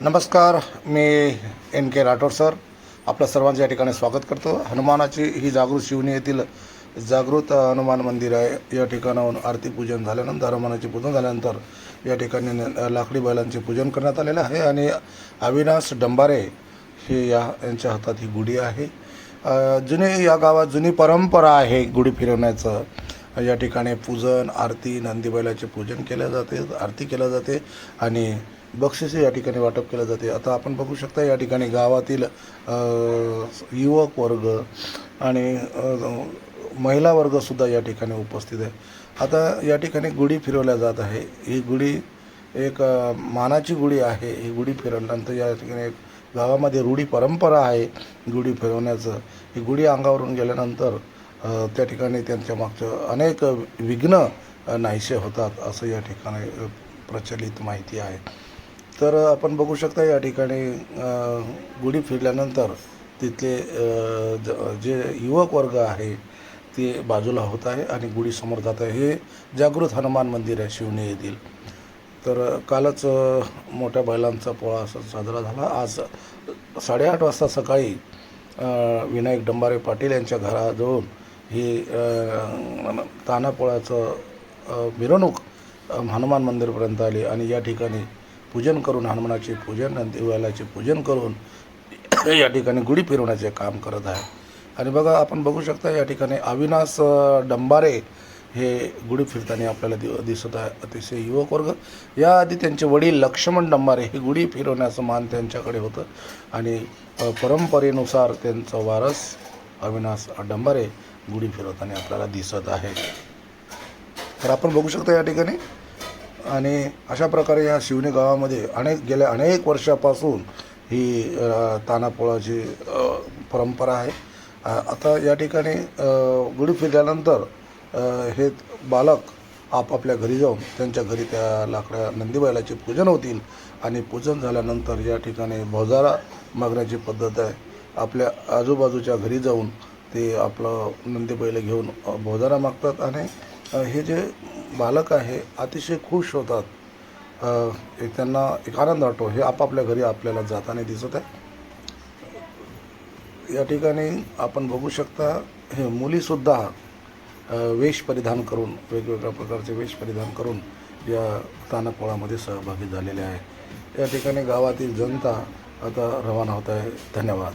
नमस्कार मी N K Rathod sir. आपल्या सर्वांचं या ठिकाणी स्वागत करतो. हनुमानाची ही जागृत शिवनी येथील जागृत हनुमान मंदिर आहे. या ठिकाणाहून आरती पूजन झाल्यानंतर हनुमानाचे पूजन झाल्यानंतर या ठिकाणी न- लाकडी बैलांचे पूजन करण्यात आलेलं आहे आणि अविनाश डंबारे हे या यांच्या हातात ही गुढी आहे. जुने जुनी या गावात जुनी परंपरा आहे गुढी फिरवण्याचं. या ठिकाणी पूजन आरती नंदीबैलाचे पूजन केले जाते आरती केल्या जाते आणि बक्षिसे या ठिकाणी वाटप केलं जाते. आता आपण बघू शकता या ठिकाणी गावातील युवक वर्ग आणि महिला वर्गसुद्धा या ठिकाणी उपस्थित आहे. आता या ठिकाणी गुढी फिरवल्या जात आहे. ही गुढी एक मानाची गुढी आहे. ही गुढी फिरवल्यानंतर या ठिकाणी एक गावामध्ये रूढी परंपरा आहे गुढी फिरवण्याचं. ही गुढी अंगावरून गेल्यानंतर त्या ठिकाणी त्यांच्या मागचं अनेक विघ्न नाहीसे होतात असं या ठिकाणी प्रचलित माहिती आहे. तर आपण बघू शकता या ठिकाणी गुढी फिरल्यानंतर तिथले ज- जे युवक वर्ग आहे ते बाजूला होत आहे आणि गुढी समोर जात आहे. हे जागृत हनुमान मंदिर आहे शिवने येथील. तर कालच मोठ्या बैलांचा पोळा असा साजरा झाला. आज साडेआठ वाजता सकाळी विनायक डंबारे पाटील यांच्या घराजवळून ही तानापोळ्याचं मिरवणूक हनुमान मंदिरपर्यंत आली आणि या ठिकाणी पूजन करून हनुमानाचे पूजन आणि देवालाचे पूजन करून या ठिकाणी गुढी फिरवण्याचे काम करत आहे. आणि बघा आपण बघू शकता या ठिकाणी अविनाश डंबारे हे गुढी फिरताना आपल्याला दि दिसत आहे. अतिशय युवक वर्ग. याआधी त्यांचे वडील लक्ष्मण डंबारे हे गुढी फिरवण्याचं मान त्यांच्याकडे होतं. आणि परंपरेनुसार त्यांचा वारस अविनाश डंबारे गुढी फिरवताना आपल्याला दिसत आहे. तर आपण बघू शकता या ठिकाणी आणि अशा प्रकारे या शिवणी गावामध्ये अनेक गेल्या अनेक वर्षापासून ही तानापोळाची परंपरा आहे. आता या ठिकाणी गुढी फिरल्यानंतर हे बालक आपापल्या घरी जाऊन त्यांच्या घरी त्या लाकड्या नंदीबैलाचे पूजन होतील आणि पूजन झाल्यानंतर या ठिकाणी भोजारा मागण्याची पद्धत आहे. आपल्या आजूबाजूच्या घरी जाऊन ते आपलं नंदीबैल घेऊन भोजारा मागतात आणि हे जे बालक आहे अतिशय खुश होतात. एक त्यांना एक आनंद वाटतो. हे आपापल्या घरी आपल्याला जाताना दिसत आहे. या ठिकाणी आपण बघू शकता हे मुलीसुद्धा वेश परिधान करून वेगवेगळ्या प्रकारचे वेश परिधान करून या तानापोळामध्ये सहभागी झालेले आहे. या ठिकाणी गावातील जनता आता रवाना होत आहे. धन्यवाद.